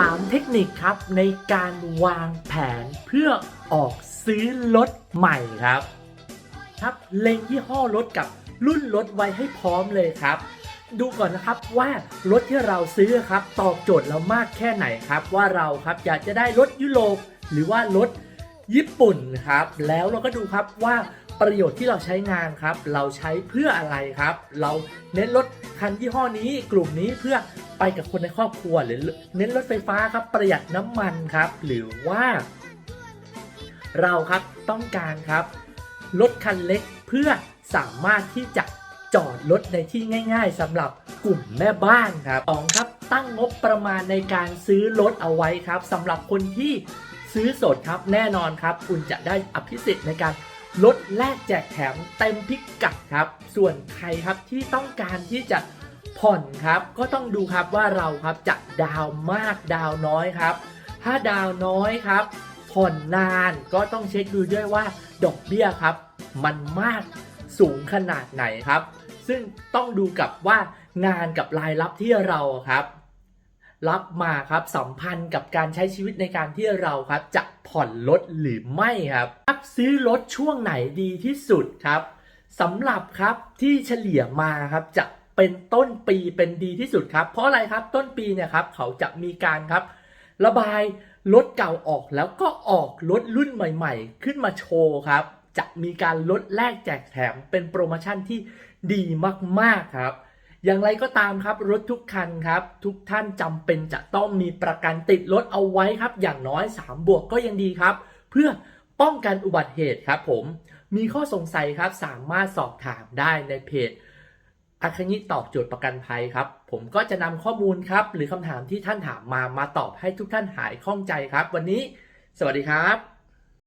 3 เทคนิคครับในการวางแผนเพื่อออกซื้อรถใหม่ครับ ครับเล็งยี่ห้อรถกับรุ่นรถไว้ให้พร้อมเลยครับ ดูก่อนนะครับว่ารถที่เราซื้อครับตอบโจทย์เรามากแค่ไหนครับ ว่าเราครับอยากจะได้รถยุโรปหรือว่ารถญี่ปุ่นครับ แล้วเราก็ดูครับว่าประโยชน์ที่เราใช้งานครับ เราใช้เพื่ออะไรครับ เราเน้นรถคันยี่ห้อนี้กลุ่มนี้เพื่อ ไปกับคนในครอบครัวหรือเน้นรถไฟฟ้าครับประหยัดน้ำมันครับ หรือว่า เราครับต้องการครับรถคันเล็กเพื่อสามารถที่จะจอดรถในที่ง่าย ๆสำหรับกลุ่มแม่บ้านครับสองครับตั้งงบประมาณในการซื้อรถเอาไว้ครับสำหรับคนที่ซื้อสดครับแน่นอนครับ คุณจะได้อภิสิทธิ์ในการลดแลกแจกแถมเต็มพิกัดครับ ส่วนใครครับที่ต้องการที่จะ ผ่อนครับก็ต้องดูครับว่าเราครับจะดาวมากดาวน้อยครับ ถ้าดาวน้อยครับ ผ่อนนานก็ต้องเช็คดูด้วยว่าดอกเบี้ยครับ มันมากสูงขนาดไหนครับ ซึ่งต้องดูกับว่างานกับรายรับที่เราครับรับมาครับสัมพันธ์กับการใช้ชีวิตในการที่เราครับจะผ่อนรถหรือไม่ครับครับซื้อรถช่วงไหนดีที่สุดครับสำหรับครับที่เฉลี่ยมาครับจะ เป็นต้นปีเป็นดีที่สุดครับ เพราะอะไรครับต้นปีเนี่ยครับเขาจะมีการครับระบายรถเก่าออกแล้วก็ออกรถรุ่นใหม่ ๆ ขึ้นมาโชว์ครับ จะมีการลดแลกแจกแถมเป็นโปรโมชั่นที่ดีมากๆครับอย่างไรก็ตามครับรถทุกคันครับ ทุกท่านจำเป็นจะต้องมีประกันติดรถเอาไว้ครับ อย่างน้อย 3 บวกก็ยังดีครับ เพื่อป้องกันอุบัติเหตุครับผมมีข้อสงสัยครับสามารถสอบถามได้ในเพจ อาคณิตอบโจทย์ประกันภัยครับ ผมก็จะนำข้อมูลครับ หรือคำถามที่ท่านถามมามาตอบให้ทุกท่านหายข้องใจครับ วันนี้ สวัสดีครับ